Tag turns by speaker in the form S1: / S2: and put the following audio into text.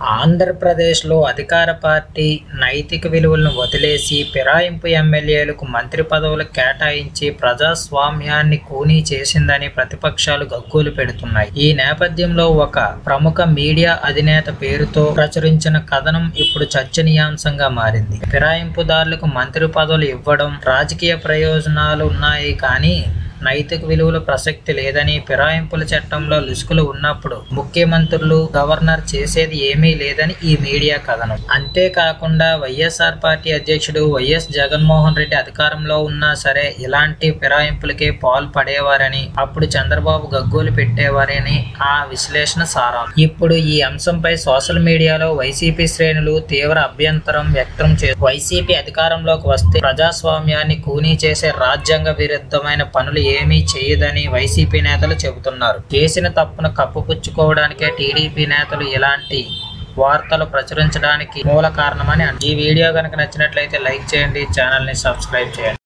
S1: ఆంధ్రప్రదేశ్లో అధికార పార్టీ నైతిక విలువలను వదిలేసి ఫిరాయింపు ఎమ్మెల్యేలకు మంత్రి పదవులు కేటాయించి ప్రజాస్వామ్యాన్ని కూనీ చేసిందని ప్రతిపక్షాలు గగ్గోలు పెడుతున్నాయి. ఈ నేపథ్యంలో ఒక ప్రముఖ మీడియా అధినేత పేరుతో ప్రచురించిన కథనం ఇప్పుడు చర్చనీయాంశంగా మారింది. ఫిరాయింపుదారులకు మంత్రి పదవులు ఇవ్వడం రాజకీయ ప్రయోజనాలు ఉన్నాయి కానీ నైతిక విలువల ప్రసక్తి లేదని ఫిరాయింపుల చట్టంలో లుసుకులు ఉన్నప్పుడు ముఖ్యమంత్రులు గవర్నర్ చేసేది ఏమీ లేదని ఈ మీడియా కథనం. అంతేకాకుండా వైఎస్ఆర్ పార్టీ అధ్యక్షుడు వైఎస్ జగన్మోహన్ రెడ్డి అధికారంలో ఉన్నా సరే ఇలాంటి ఫిరాయింపులకే పాలు పడేవారని అప్పుడు చంద్రబాబు గగ్గోలు పెట్టేవారని ఆ విశ్లేషణ సారాం ఇప్పుడు ఈ అంశంపై సోషల్ మీడియాలో వైసీపీ శ్రేణులు తీవ్ర అభ్యంతరం వ్యక్తం చే వైసీపీ అధికారంలోకి వస్తే ప్రజాస్వామ్యాన్ని కూనీ చేసే రాజ్యాంగ విరుద్ధమైన పనులు ఏమీ చేయదని వైసీపీ నేతలు చెబుతున్నారు. చేసిన తప్పును కప్పుపుచ్చుకోవడానికే టీడీపీ నేతలు ఇలాంటి వార్తలు ప్రచురించడానికి మూల కారణమని ఈ వీడియో కనుక నచ్చినట్లయితే లైక్ చేయండి ఛానల్ని సబ్స్క్రైబ్ చేయండి.